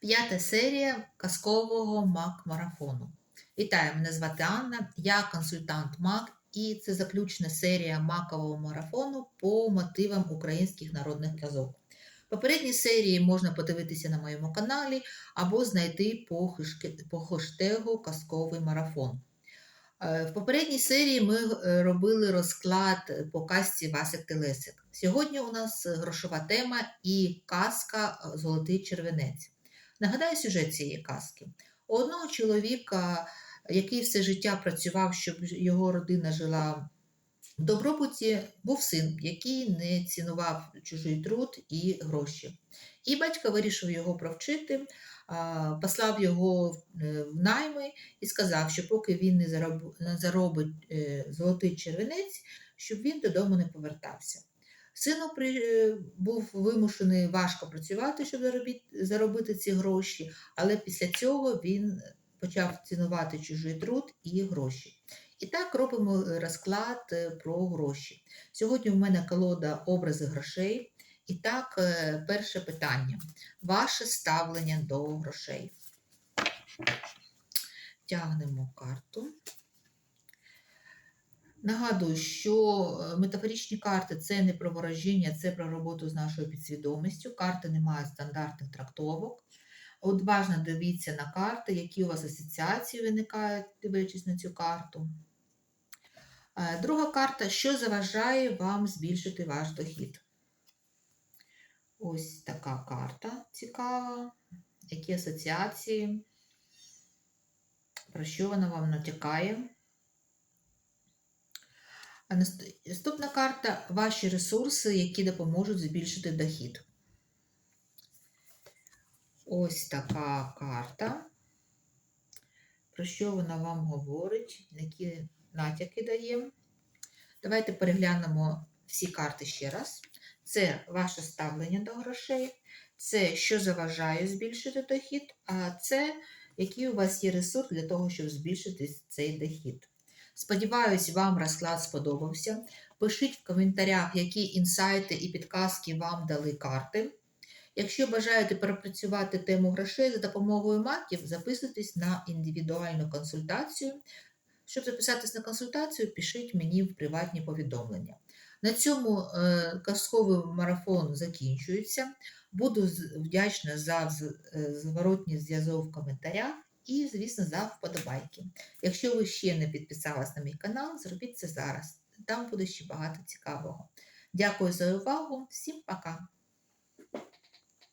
П'ята серія казкового МАК-марафону. Вітаю, мене звати Анна, я консультант МАК, і це заключна серія макового марафону по мотивам українських народних казок. Попередні серії можна подивитися на моєму каналі або знайти по, хештегу Казковий марафон. Е, В попередній серії ми е, робили розклад по казці Васик Телесик. Сьогодні у нас грошова тема і казка Золотий червенець. Нагадаю сюжет цієї казки. У одного чоловіка, який все життя працював, щоб його родина жила в добробуті, був син, який не цінував чужий труд і гроші. І батько вирішив його провчити, послав його е, в найми і сказав, що поки він не заробить е, золотий червенець, щоб він додому не повертався. Сину е, був вимушений важко працювати, щоб заробити, ці гроші, але після цього він почав цінувати чужий труд і гроші. І так робимо розклад е, про гроші. Сьогодні в мене колода образи грошей. І так, е, перше питання. Ваше ставлення до грошей. Тягнемо карту. Нагадую, що е, метафоричні карти це не про ворожіння, це про роботу з нашою підсвідомістю. Карти не мають стандартних трактовок. Уважно дивіться на карти, які у вас асоціації виникають, дивлячись на цю карту. Е, Друга карта, що заважає вам збільшити ваш дохід? Ось така карта цікава. Які асоціації? Про що вона вам натякає? А Наступна карта ваші ресурси, які допоможуть збільшити дохід. Ось така карта. Про що вона вам говорить, які натяки дає. Давайте переглянемо всі карти ще раз. Це ваше ставлення до грошей, це що заважає збільшити дохід, а це який у вас є ресурс для того, щоб збільшити цей дохід. Сподіваюсь, вам розклад сподобався. Пишіть в коментарях, які інсайти і підказки вам дали карти. Якщо бажаєте перепрацювати тему грошей за допомогою маків, записуйтесь на індивідуальну консультацію. Щоб записатись на консультацію, пишіть мені в приватні повідомлення. На цьому е, казковий марафон закінчується. Буду вдячна за е, зворотній зв'язок в коментарях і, звісно, за вподобайки. Якщо ви ще не підписались на мій канал, зробіть це зараз. Там буде ще багато цікавого. Дякую за увагу. Всім пока!